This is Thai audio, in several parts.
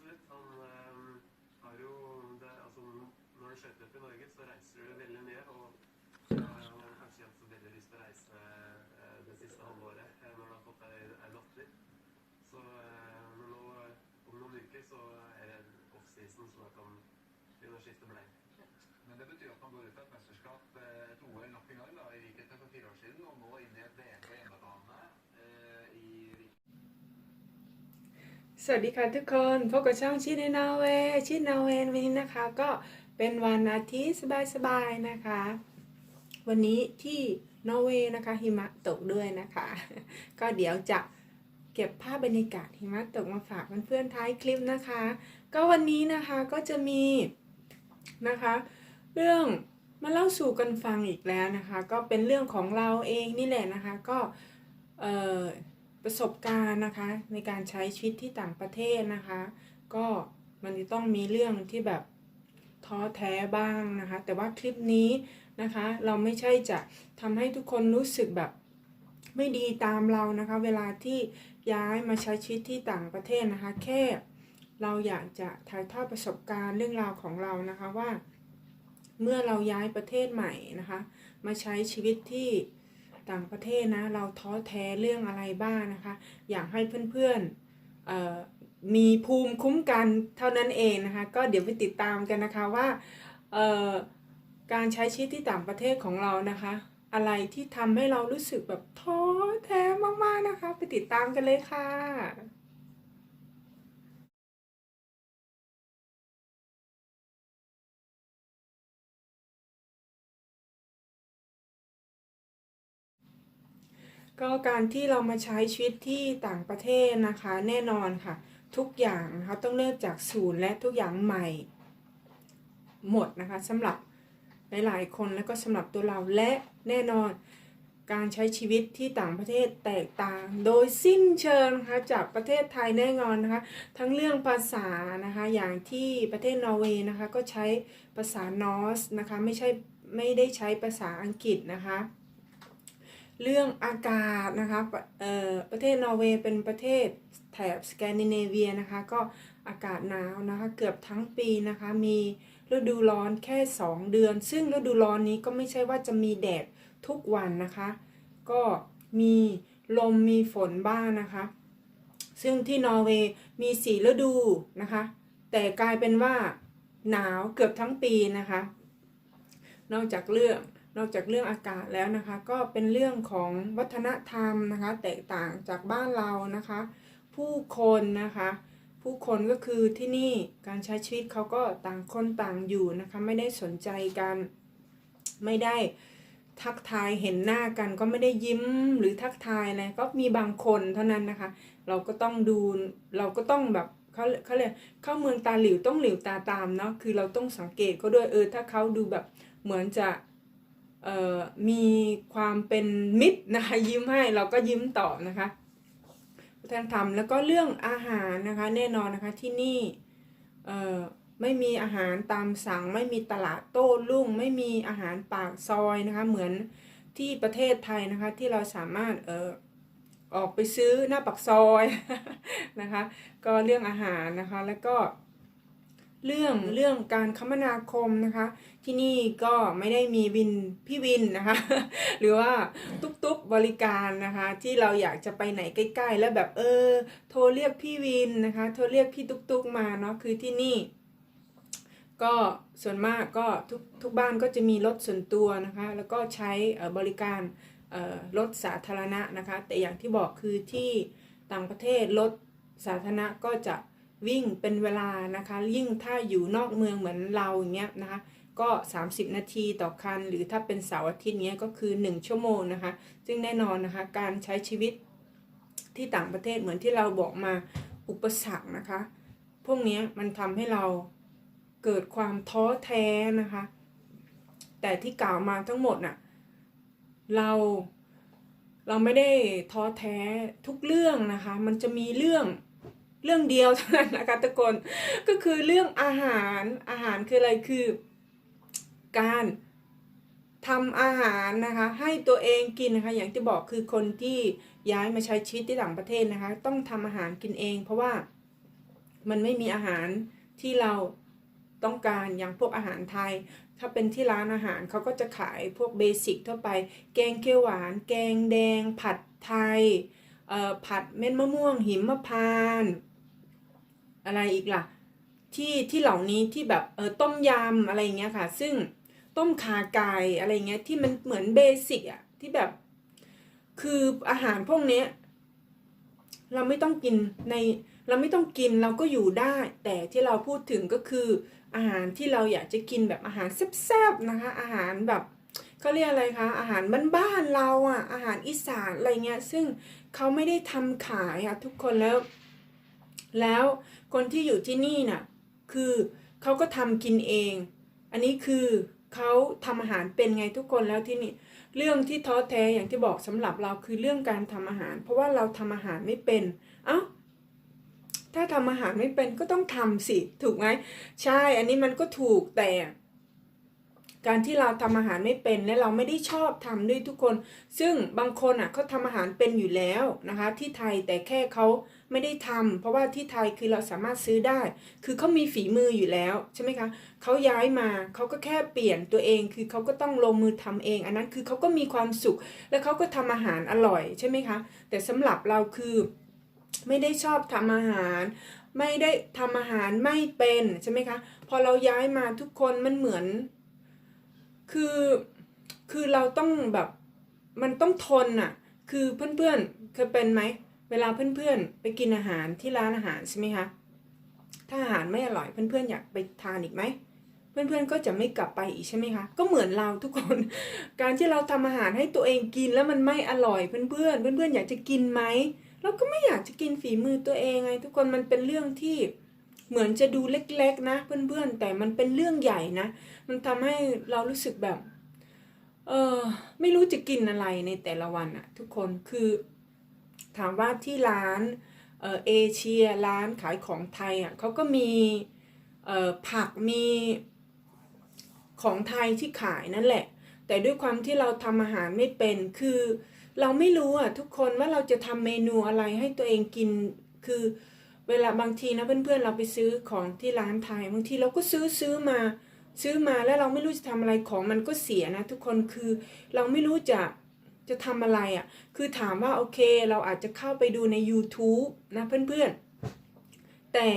absolutt. Han eh, har jo det, altså, Når du opp i Norge, så reiser du veldig mye. Og han har kanskje hatt så veldig lyst til å reise eh, det siste halvåret eh, når han har fått ei, datter. Så men nå, om noen uker så er det offseason, så da kan vi skifte blei. Men det betyr at man går ut av et mesterskap, et OL nok en gang, da, i likhet med for fire år siden, og nå inn i et VM สวัสดีค่ะทุกคนพบกับช่องชิดในนอร์เวย์ชิดนอร์เวย์วันนี้นะคะ ก็เป็นวันอาทิตย์สบายๆนะคะ วันนี้ที่นอร์เวย์นะคะหิมะตกด้วยนะคะ ก็เดี๋ยวจะเก็บภาพบรรยากาศหิมะตกมาฝากเพื่อนๆท้ายคลิปนะคะ ก็วันนี้นะคะก็จะมีนะคะ เรื่องมาเล่าสู่กันฟังอีกแล้วนะคะ ก็เป็นเรื่องของเราเองนี่แหละนะคะ ก็เอ่อ ประสบการณ์นะคะ ในการใช้ชีวิตที่ต่างประเทศนะคะ ก็มันจะต้องมีเรื่องที่แบบท้อแท้บ้างนะคะ แต่ว่าคลิปนี้นะคะ เราไม่ใช่จะทำให้ทุกคนรู้สึกแบบไม่ดีตามเรานะคะ เวลาที่ย้ายมาใช้ชีวิตที่ต่างประเทศนะคะ แค่เราอยากจะถ่ายทอดประสบการณ์เรื่องราวของเรานะคะว่า เมื่อเราย้ายประเทศใหม่นะคะ มาใช้ชีวิตที่ ต่างประเทศนะ เราท้อแท้เรื่องอะไรบ้างนะคะ อยากให้เพื่อนๆมีภูมิคุ้มกันเท่านั้นเองนะคะ ก็เดี๋ยวไปติดตามกันนะคะว่าการใช้ชีวิตที่ต่างประเทศของเรานะคะ อะไรที่ทำให้เรารู้สึกแบบท้อแท้มากๆนะคะ ไปติดตามกันเลยค่ะ ก็การที่เรามาใช้ชีวิตที่ต่างประเทศนะคะ แน่นอนค่ะ ทุกอย่างนะคะต้องเริ่มจากศูนย์และทุกอย่างใหม่ หมดนะคะสำหรับหลายๆคนแล้วก็สำหรับตัวเราและแน่นอนการใช้ชีวิตที่ต่างประเทศแตกต่าง โดยสิ้นเชิงนะคะจากประเทศไทยแน่นอนนะคะ ทั้งเรื่องภาษานะคะอย่างที่ประเทศนอร์เวย์นะคะก็ใช้ภาษานอร์สนะคะไม่ใช่ไม่ได้ใช้ภาษาอังกฤษนะคะ เรื่องอากาศนะคะปะเอ่อประเทศนอร์เวย์เป็นประเทศแถบสแกนดิเนเวียนะคะ ก็อากาศหนาวนะคะเกือบทั้งปีนะคะ มีฤดูร้อนแค่ 2 เดือน ซึ่งฤดูร้อนนี้ก็ไม่ใช่ว่าจะมีแดดทุกวันนะคะ ก็มีลมมีฝนบ้างนะคะ ซึ่งที่นอร์เวย์มี4ฤดูนะคะ แต่กลายเป็นว่าหนาวเกือบทั้งปีนะคะ นอกจากเรื่อง นอกจากเรื่องอากาศแล้วนะคะ ก็เป็นเรื่องของวัฒนธรรมนะคะ แตกต่างจากบ้านเรานะคะ ผู้คนนะคะ ผู้คนก็คือที่นี่การใช้ชีวิตเขาก็ต่างคนต่างอยู่นะคะ ไม่ได้สนใจกันไม่ได้ทักทายเห็นหน้ากันก็ไม่ได้ยิ้มหรือทักทายอะไรก็มีบางคนเท่านั้นนะคะ เราก็ต้องดูเราก็ต้องแบบเขาเขาเรียกเข้าเมืองตาหลิวต้องหลิวตาตามเนาะคือเราต้องสังเกตเขาด้วยเออถ้าเขาดูแบบเหมือนจะ มีความเป็นมิตรนะคะยิ้มให้เราก็ยิ้มต่อนะคะวัฒนธรรมแล้วก็เรื่องอาหารนะคะแน่นอนนะคะที่นี่ไม่มีอาหารตามสั่ง ไม่มีตลาดโต้รุ่ง ไม่มีอาหารปากซอยนะคะเหมือนที่ประเทศไทยนะคะที่เราสามารถเออออกไปซื้อหน้าปากซอยนะคะ ก็เรื่องอาหารนะคะแล้วก็ เรื่องเรื่องการคมนาคมนะคะ ที่นี่ก็ไม่ได้มีวินพี่วินนะคะ หรือว่าตุ๊กตุ๊กบริการนะคะ ที่เราอยากจะไปไหนใกล้ ๆ แล้วแบบเออ โทรเรียกพี่วินนะคะ โทรเรียกพี่ตุ๊กตุ๊กมาเนาะคือที่นี่ ก็ส่วนมากก็ทุกทุกบ้านก็จะมีรถส่วนตัวนะคะ แล้วก็ใช้บริการรถสาธารณะนะคะ แต่อย่างที่บอกคือที่ต่างประเทศรถสาธารณะก็จะ วิ่งเป็นเวลานะคะ ยิ่งถ้าอยู่นอกเมืองเหมือนเราอย่างเงี้ยนะคะ ก็ 30 นาทีต่อคัน หรือถ้าเป็นเสาร์อาทิตย์เนี้ยก็คือ 1 ชั่วโมงนะคะ ซึ่งแน่นอนนะคะ การใช้ชีวิตที่ต่างประเทศเหมือนที่เราบอกมาอุปสรรคนะคะ พวกนี้มันทำให้เราเกิดความท้อแท้นะคะ แต่ที่กล่าวมาทั้งหมดน่ะเราเราไม่ได้ท้อแท้ทุกเรื่องนะคะ มันจะมีเรื่อง เรื่องเดียวเท่านั้นนะคะทุกคนก็คือเรื่องอาหารอาหารคืออะไรคือ การทำอาหารนะคะ ให้ตัวเองกินนะคะ อย่างที่บอกคือคนที่ย้ายมาใช้ชีวิตที่ต่างประเทศนะคะ ต้องทำอาหารกินเอง เพราะว่ามันไม่มีอาหารที่เราต้องการอย่างพวกอาหารไทย ถ้าเป็นที่ร้านอาหารเขาก็จะขายพวกเบสิกทั่วไป แกงเขียวหวาน แกงแดง ผัดไทยผัดเม็ดมะม่วงหิมพานต์ อะไรอีกล่ะ ที่ที่เหล่านี้ที่แบบเออต้มยำอะไรเงี้ยค่ะ ซึ่งต้มขาไก่อะไรเงี้ยที่มันเหมือนเบสิกอะที่แบบ คืออาหารพวกเนี้ยเราไม่ต้องกินในเราไม่ต้องกินเราก็อยู่ได้ แต่ที่เราพูดถึงก็คือ อาหารที่เราอยากจะกินแบบอาหารแซ่บๆนะคะ อาหารแบบเขาเรียกอะไรคะอาหารบ้านๆเราอะอาหารอีสานอะไรเงี้ยซึ่งเขาไม่ได้ทำขายอะทุกคนแล้ว แล้ว คนที่อยู่ที่นี่น่ะคือเขาก็ทำกินเอง อันนี้คือเขาทำอาหารเป็นไงทุกคนแล้วที่นี่ เรื่องที่ท้อแท้อย่างที่บอกสำหรับเราคือเรื่องการทำอาหาร เพราะว่าเราทำอาหารไม่เป็น เอ้าถ้าทำอาหารไม่เป็นก็ต้องทำสิ ถูกไหมใช่ อันนี้มันก็ถูกแต่ การที่เราทำอาหารไม่เป็นและเราไม่ได้ชอบทำด้วยทุกคน ซึ่งบางคนอะเขาทำอาหารเป็นอยู่แล้วนะคะ ที่ไทยแต่แค่เขา ไม่ได้ทำเพราะว่าที่ไทยคือเราสามารถซื้อได้ คือเขามีฝีมืออยู่แล้วใช่ไหมคะเขาย้ายมาเขาก็แค่เปลี่ยนตัวเอง คือเขาก็ต้องลงมือทำเอง อันนั้นคือเขาก็มีความสุข แล้วเขาก็ทำอาหารอร่อยใช่ไหมคะ แต่สำหรับเราคือไม่ได้ชอบทำอาหารไม่ได้ทำอาหารไม่เป็นใช่ไหมคะ พอเราย้ายมาทุกคนมันเหมือน คือคือเราต้องแบบมันต้องทนน่ะ คือเพื่อนๆเคยเป็นไหม เวลาเพื่อนๆ ไปกินอาหารที่ร้านอาหารใช่ไหมคะถ้าอาหารไม่อร่อยเพื่อนๆอยากไปทานอีกไหมเพื่อนๆก็จะไม่กลับไปอีกใช่ไหมคะก็เหมือนเราทุกคน การที่เราทำอาหารให้ตัวเองกินแล้วมันไม่อร่อยเพื่อนๆเพื่อนๆอยากจะกินไหมเราก็ไม่อยากจะกินฝีมือตัวเองไงทุกคนมันเป็นเรื่องที่เหมือนจะดูเล็กๆนะ เพื่อนๆ แต่มันเป็นเรื่องใหญ่นะ มันทำให้เรารู้สึกแบบเออไม่รู้จะกินอะไรในแต่ละวันอะทุกคนคือ ถามว่าที่ร้านเออเอเชียร้านขายของไทยอะเขาก็มีเออผักมีของไทยที่ขายนั่นแหละ แต่ด้วยความที่เราทำอาหารไม่เป็นคือเราไม่รู้อะทุกคนว่าเราจะทำเมนูอะไรให้ตัวเองกินคือเวลาบางทีนะเพื่อนๆเราไปซื้อของที่ร้านไทยบางทีเราก็ซื้อซื้อมาซื้อมาแล้วเราไม่รู้จะทำอะไรของมันก็เสียนะ ทุกคนคือเราไม่รู้จะ จะทำอะไรอะ่ะ คือถามว่าโอเค เราอาจจะเข้าไปดูใน YouTube นะเพื่อนๆ แต่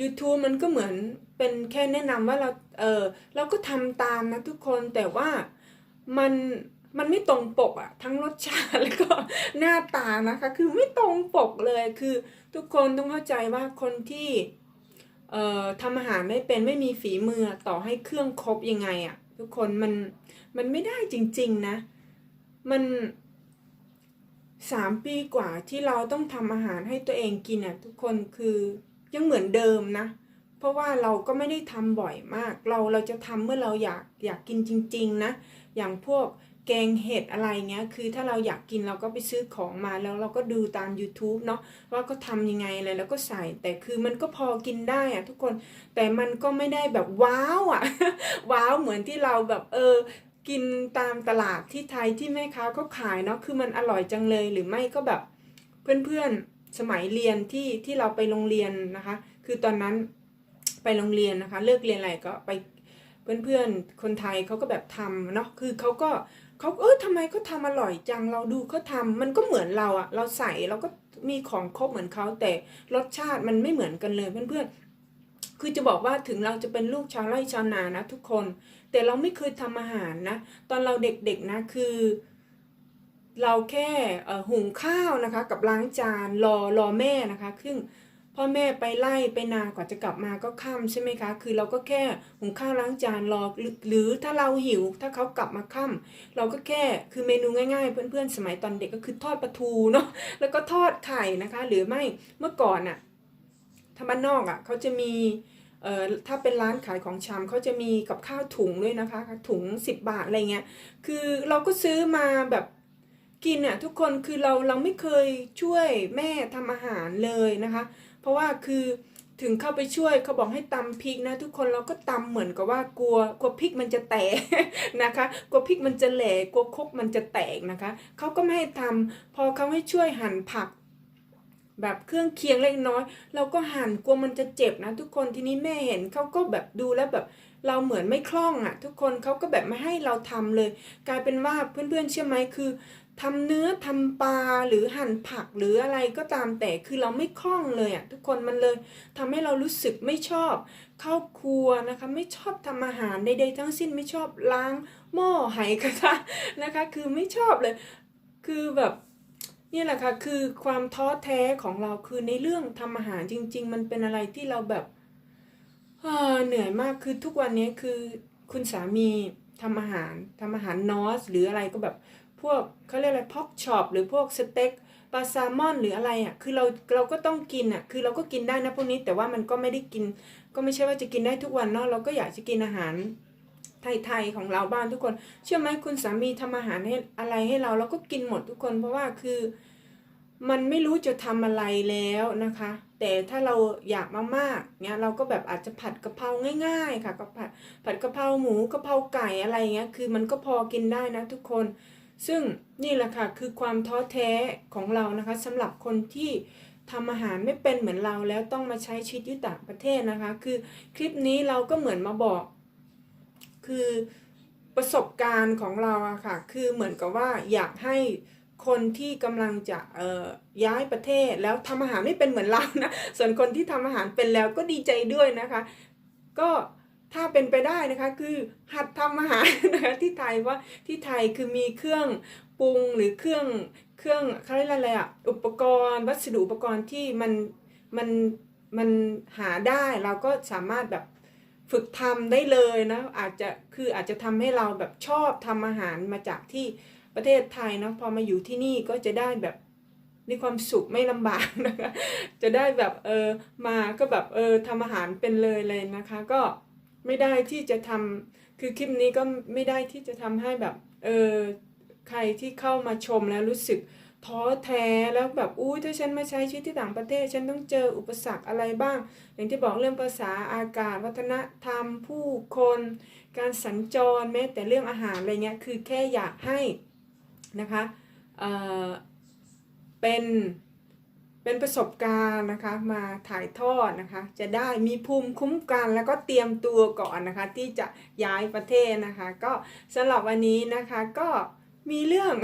YouTube มันก็เหมือนเป็นแค่แนะนำว่าเรา เออเราก็ทำตามนะทุกคน แต่ว่ามันมันไม่ตรงปกอะทั้งรสชาติแล้วก็หน้าตานะคะ คือไม่ตรงปกเลยคือทุกคนต้องเข้าใจว่าคนที่เอ่อทำอาหารไม่เป็นไม่มีฝีมือต่อให้เครื่องครบยังไงอะทุกคนมันมันไม่ได้จริง ๆ นะ มันสามปีกว่าที่เราต้องทำอาหารให้ตัวเองกินอะทุกคนคือยังเหมือนเดิมนะ เพราะว่าเราก็ไม่ได้ทำบ่อยมาก เราเราจะทำเมื่อเราอยากอยากกินจริง ๆ นะ อย่างพวกแกงเห็ดอะไรเงี้ย คือถ้าเราอยากกินเราก็ไปซื้อของมาแล้วเราก็ดูตาม YouTube เนาะว่าก็ทำยังไงอะไรแล้วก็ใส่ แต่คือมันก็พอกินได้อะทุกคน แต่มันก็ไม่ได้แบบว้าวอะว้าวเหมือนที่เราแบบเออ กินตามตลาดที่ไทยที่แม่ค้าเขาขายเนาะคือมันอร่อยจังเลยหรือไม่ก็แบบเพื่อนๆสมัยเรียนที่ที่เราไปโรงเรียนนะคะ คือตอนนั้นไปโรงเรียนนะคะ เลิกเรียนอะไรก็ไปเพื่อนๆคนไทยเขาก็แบบทำเนาะคือเขาก็เขาเออทำไมเขาทำอร่อยจังเราดูเขาทำมันก็เหมือนเราอะเราใส่เราก็มีของครบเหมือนเขาแต่รสชาติมันไม่เหมือนกันเลยเพื่อนๆ คือจะบอกว่าถึงเราจะเป็นลูกชาวไร่ชาวนานะทุกคน แต่เราไม่เคยทำอาหารนะ ตอนเราเด็กๆนะคือ เราแค่หุงข้าวนะคะ กับล้างจานรอรอแม่นะคะซึ่งพ่อแม่ไปไล่ไปนากว่าจะกลับมาก็ค่ำใช่ไหมคะ คือเราก็แค่หุงข้าวล้างจานรอหรือหรือถ้าเราหิว ถ้าเขากลับมาค่ำเราก็แค่คือเมนูง่ายๆ เพื่อนๆ สมัยตอนเด็กก็คือทอดปลาทูเนาะแล้วก็ทอดไข่นะคะ หรือไม่เมื่อก่อนอะ ถ้าบ้านนอกอะเขาจะมีเอ่อถ้าเป็นร้านขายของชำเขาจะมีกับข้าวถุงด้วยนะคะ ถุง 10 บาทอะไรเงี้ยคือเราก็ซื้อมาแบบกินอะทุกคนคือเราเราไม่เคยช่วยแม่ทำอาหารเลยนะคะ เพราะว่าคือถึงเข้าไปช่วยเขาบอกให้ตำพริกนะทุกคนเราก็ตำเหมือนกับว่ากลัวกลัวพริกมันจะแตกนะคะกลัวพริกมันจะแหลกกลัวคกมันจะแตกนะคะเขาก็ไม่ให้ทำพอเขาให้ช่วยหั่นผัก แบบเครื่องเคียงเล็กน้อย เราก็หั่นกลัวมันจะเจ็บนะทุกคนทีนี้แม่เห็นเขาก็แบบดูแล้วแบบเราเหมือนไม่คล่องอะ่ะ ทุกคนเขาก็แบบไม่ให้เราทำเลย กลายเป็นว่าเพื่อนๆเชื่อไหมคือทำเนื้อทำปลาหรือหั่นผักหรืออะไรก็ตามแต่คือเราไม่คล่องเลยอะ่ะทุกคนมันเลยทำให้เรารู้สึกไม่ชอบเข้าครัวนะคะ ไม่ชอบทำอาหารใดๆทั้งสิ้นไม่ชอบล้างหม้อไหกระทะนะคะ คือไม่ชอบเลย คือแบบ นี่แหละค่ะคือความท้อแท้ของเราคือในเรื่องทำอาหารจริง ๆ มันเป็นอะไรที่เราแบบเอ่อเหนื่อยมากคือทุกวันนี้คือคุณสามีทำอาหารทำอาหารนอส หรืออะไรก็แบบพวกเขาเรียกอะไรพอกช็อปหรือพวกสเต็กปลาแซลมอนหรืออะไรอะ คือเราเราก็ต้องกินอะ คือเราก็กินได้นะพวกนี้แต่ว่ามันก็ไม่ได้กิน ก็ไม่ใช่ว่าจะกินได้ทุกวันเนาะเราก็อยากจะกินอาหาร ไทยๆของเราบ้างทุกคน เชื่อไหมคุณสามีทำอาหารให้อะไรให้เราเราก็กินหมดทุกคน เพราะว่าคือ มันไม่รู้จะทำอะไรแล้วนะคะ แต่ถ้าเราอยากมากๆเนี่ยเราก็แบบอาจจะผัดกะเพราง่าย ๆ ค่ะก็ผัดผัดกะเพราหมูกะเพราไก่อะไรเงี้ยคือมันก็พอกินได้นะทุกคน ซึ่งนี่แหละค่ะคือความท้อแท้ของเรานะคะสำหรับคนที่ทำอาหารไม่เป็นเหมือนเราแล้วต้องมาใช้ชีวิตอยู่ต่างประเทศนะคะ คือคลิปนี้เราก็เหมือนมาบอก คือประสบการณ์ของเราอะค่ะ คือเหมือนกับว่าอยากให้คนที่กำลังจะเอ่อย้ายประเทศแล้วทำอาหารไม่เป็นเหมือนเรานะ ส่วนคนที่ทำอาหารเป็นแล้วก็ดีใจด้วยนะคะ ก็ถ้าเป็นไปได้นะคะคือหัดทำอาหารนะคะที่ไทยว่าที่ไทยคือมีเครื่องปรุงหรือเครื่องเครื่องเขาเรียกอะไรอะอุปกรณ์ วัสดุอุปกรณ์ที่มันมันมันหาได้เราก็สามารถแบบ ฝึกทำได้เลยนะอาจจะคืออาจจะทำให้เราแบบชอบทำอาหารมาจากที่ประเทศไทยเนาะพอมาอยู่ที่นี่ก็จะได้แบบมีความสุขไม่ลำบากนะคะจะได้แบบเออมาก็แบบเออทำอาหารเป็นเลยเลยนะคะ ก็ไม่ได้ที่จะทำคือคลิปนี้ก็ไม่ได้ที่จะทำให้แบบเออใครที่เข้ามาชมแล้วรู้สึก ท้อแท้แล้วแบบอุ้ยถ้าฉันมาใช้ชีวิตที่ต่างประเทศ ฉันต้องเจออุปสรรคอะไรบ้าง อย่างที่บอกเรื่องภาษาอากาศ วัฒนธรรม ผู้คน การสัญจรแม้แต่เรื่องอาหารอะไรเงี้ยคือแค่อยากให้นะคะเอ่อเป็นเป็นประสบการณ์นะคะมาถ่ายทอดนะคะจะได้มีภูมิคุ้มกันแล้วก็เตรียมตัวก่อนนะคะที่จะย้ายประเทศนะคะ ก็สำหรับวันนี้นะคะก็ มีเรื่อง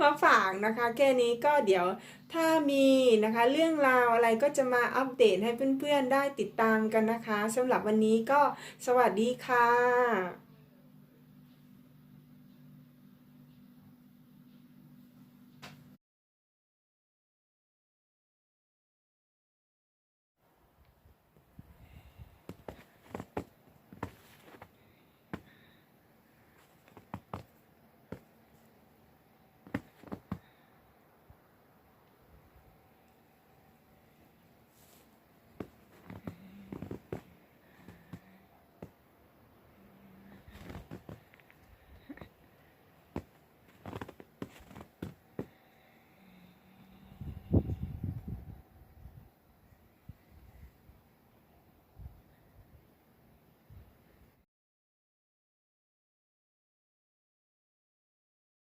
มาฝากนะคะ แค่นี้ก็เดี๋ยวถ้ามีนะคะเรื่องราวอะไรก็จะมาอัปเดตให้เพื่อนๆได้ติดตามกันนะคะสำหรับวันนี้ก็สวัสดีค่ะ